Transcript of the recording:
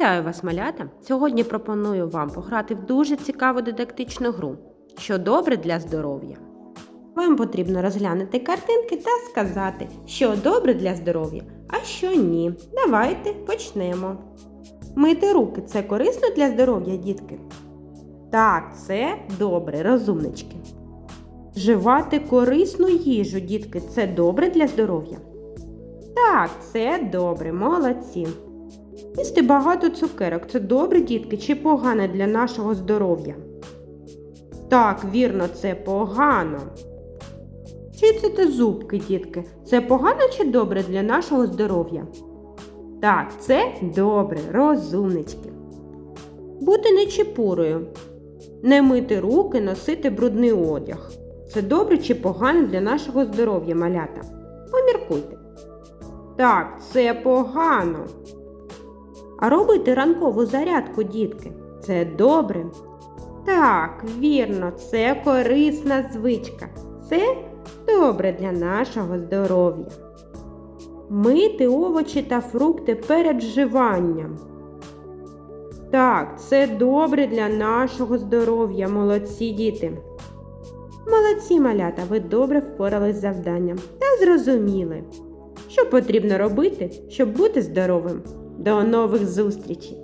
Вітаю вас, малята! Сьогодні пропоную вам пограти в дуже цікаву дидактичну гру, що добре для здоров'я. Вам потрібно розглянути картинки та сказати, що добре для здоров'я, а що ні. Давайте почнемо. Мити руки це корисно для здоров'я, дітки? Так, це добре, розумнички. Вживати корисну їжу, дітки, це добре для здоров'я? Так, це добре, молодці. Їсти багато цукерок це добре, дітки, чи погано для нашого здоров'я? Так, вірно, це погано. Чистити зубки, дітки, це погано чи добре для нашого здоров'я? Так, це добре, розумнички. Бути нечепурою. Не мити руки, носити брудний одяг. Це добре чи погано для нашого здоров'я, малята? Поміркуйте. Так, це погано. А робити ранкову зарядку, дітки, це добре. Так, вірно, це корисна звичка. Це добре для нашого здоров'я. Мити овочі та фрукти перед вживанням. Так, це добре для нашого здоров'я, молодці діти. Молодці малята, ви добре впорались з завданням та зрозуміли, що потрібно робити, щоб бути здоровим. До нових зустрічей!